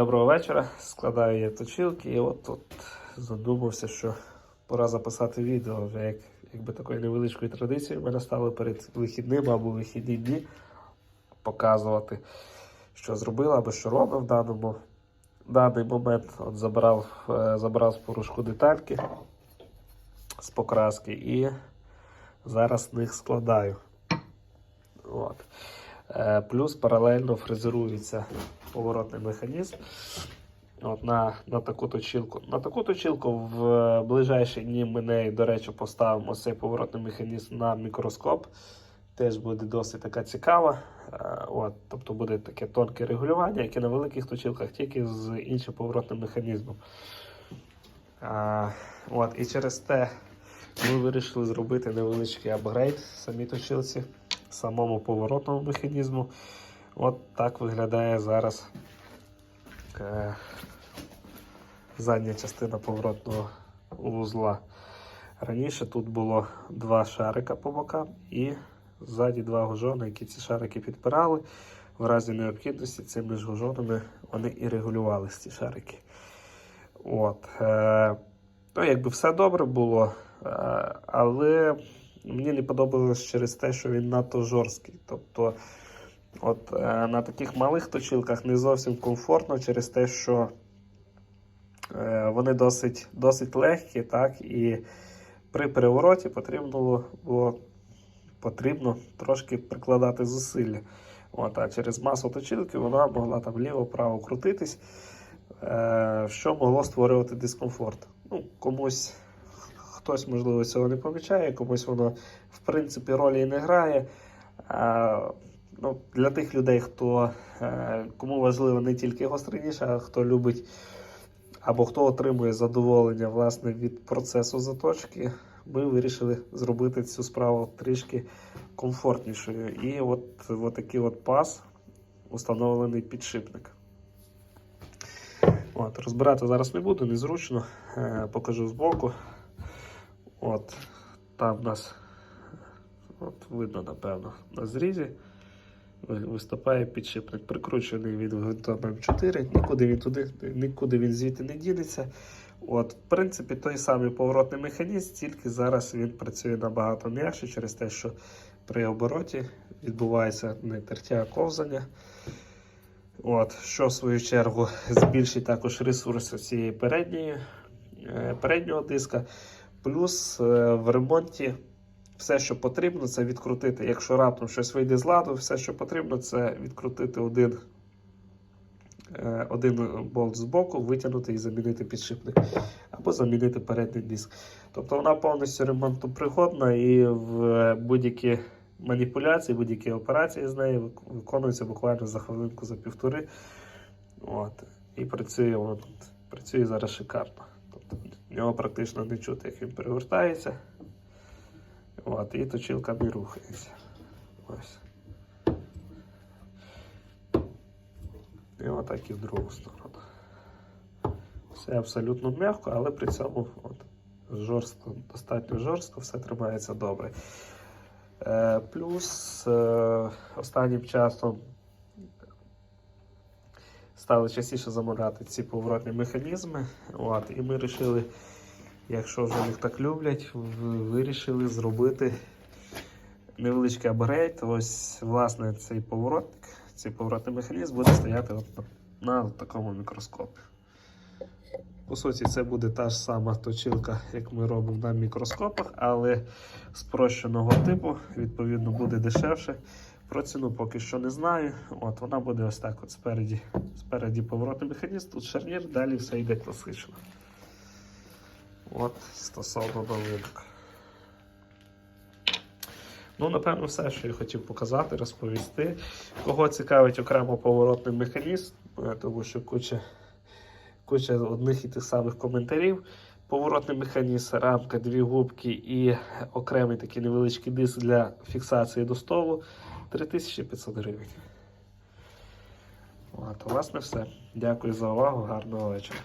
Доброго вечора. Складаю я точилки, і от тут задумався, що пора записати відео вже як, якби такою невеличкою традицією. Ми стали перед вихідним або вихідні дні показувати, що зробила або що робив в даному даний момент. От забрав, е, забрав з порушку детальки з покраски і зараз них складаю. От. Е, Плюс паралельно фрезерується поворотний механізм. От на, на таку точилку. На таку точилку в е, ближайші дні ми неї, до речі, поставимо цей поворотний механізм на мікроскоп. Теж буде досить така цікава. Е, От, тобто буде таке тонке регулювання, яке на великих точилках, тільки з іншим поворотним механізмом. А, от, і через те ми вирішили зробити невеличкий апгрейд самій точилці, самому поворотному механізму. От так виглядає зараз е, задня частина поворотного вузла. Раніше тут було два шарика по бокам і ззаді два гужони, які ці шарики підпирали. В разі необхідності цими ж гужонами вони і регулювалися ці шарики. От, е, ну, якби все добре було, е, але мені не подобалось через те, що він надто жорсткий. Тобто, от е, на таких малих точилках не зовсім комфортно через те, що е, вони досить, досить легкі, так, і при перевороті потрібно було потрібно трошки прикладати зусилля. От, а через масу точилки вона могла там ліво-право крутитись, е, що могло створювати дискомфорт. Ну, комусь хтось, можливо, цього не помічає, комусь воно в принципі ролі не грає. А, ну, для тих людей, хто, е, кому важливо не тільки гостриніше, а хто любить або хто отримує задоволення власне, від процесу заточки, ми вирішили зробити цю справу трішки комфортнішою. І от, от такий от пас, установлений підшипник. От, розбирати зараз не буду, незручно. Е, покажу збоку. От, там в нас от, видно, напевно, на зрізі виступає підшипник. Прикручений він гвинтом М4, нікуди він туди, нікуди він звідти не дінеться. От, в принципі, той самий поворотний механізм, тільки зараз він працює набагато м'якше через те, що при обороті відбувається не тертя, а ковзання. От, що в свою чергу збільшить також ресурс цієї передньої, е, переднього диска. Плюс е, в ремонті все, що потрібно, це відкрутити. Якщо раптом щось вийде з ладу, все, що потрібно, це відкрутити один, е, один болт з боку, витягнути і замінити підшипник. Або замінити передній диск. Тобто вона повністю ремонтопригодна і в будь-які маніпуляції, будь-які операції з нею вик- виконуються буквально за хвилинку, за півтори. От. І працює, от, працює зараз шикарно. Нього практично не чути, як він перевертається. От, і точилка не рухається. Ось. І отак і в другу сторону. Все абсолютно м'яко, але при цьому от, жорстко, достатньо жорстко, все тримається добре. Е, плюс е, останнім часом стали частіше замовляти ці поворотні механізми. От, і ми вирішили, якщо вже їх так люблять, вирішили зробити невеличкий апгрейд. Ось, власне, цей поворотник, цей поворотний механізм буде стояти от на, на такому мікроскопі. По суті, це буде та ж сама точилка, як ми робимо на мікроскопах, але спрощеного типу, відповідно, буде дешевше. Про ціну поки що не знаю. От Вона буде ось так: от спереді, спереді поворотний механізм, тут шарнір, далі все йде класично. От, стосовно новинок. Ну, напевно, все, що я хотів показати, розповісти. Кого цікавить окремо поворотний механізм, е, тому що куча, куча одних і тих самих коментарів. Поворотний механізм, рамка, дві губки і окремий такий невеличкий диск для фіксації до столу 3500 гривень. От, власне, все. Дякую за увагу, гарного вечора.